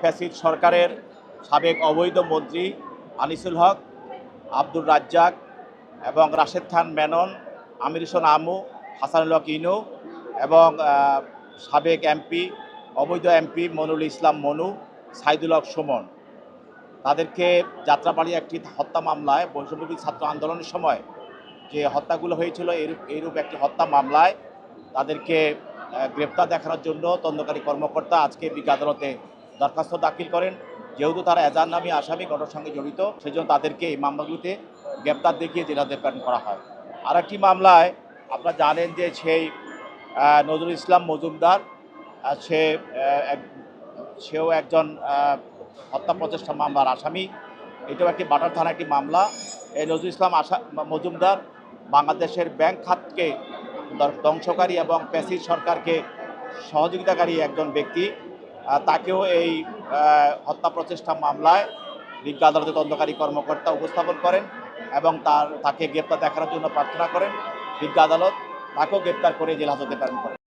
ফ্যাসিদ সরকারের সাবেক অবৈধ মন্ত্রী আনিসুল হক, আব্দুর রাজ্জাক এবং রাশেদ খান মেনন, আমির হোসেন আমু, হাসানুল হক ইনু এবং সাবেক এমপি, অবৈধ এমপি মনুল ইসলাম মনু, সাইদুল হক সুমন। তাদেরকে যাত্রাবাড়ি একটি হত্যা মামলায়, বৈষম্যবিরোধী ছাত্র আন্দোলনের সময় যে হত্যাগুলো হয়েছিল, এরূপ এইরূপ একটি হত্যা মামলায় তাদেরকে গ্রেপ্তার দেখানোর জন্য তদন্তকারী কর্মকর্তা আজকে বিজ্ঞ আদালতে দরখাস্ত দাখিল করেন। যেহেতু তারা এজার নামী আসামি ঘটনার সঙ্গে জড়িত, সেজন্য তাদেরকে এই মামলাগুলিতে গ্রেপ্তার দেখিয়ে জেলাতে প্রেরণ করা হয়। আর একটি মামলায় আপনারা জানেন যে সেই নজরুল ইসলাম মজুমদার সে সেও একজন হত্যা প্রচেষ্টা মামলার আসামি। এটাও একটি বাটার থানা একটি মামলা। এই নজরুল ইসলাম আশা, মজুমদার বাংলাদেশের ব্যাংক খাতকে ধ্বংসকারী এবং প্যাসিভ সরকারকে সহযোগিতাকারী একজন ব্যক্তি। তাকেও এই হত্যা প্রচেষ্টা মামলায় বিজ্ঞ আদালতে তদন্তকারী কর্মকর্তা উপস্থাপন করেন এবং তার, তাকে গ্রেপ্তার দেখানোর জন্য প্রার্থনা করেন বিজ্ঞ আদালত। তাকেও গ্রেপ্তার করে জেলা হাজতে প্রেরণ করেন।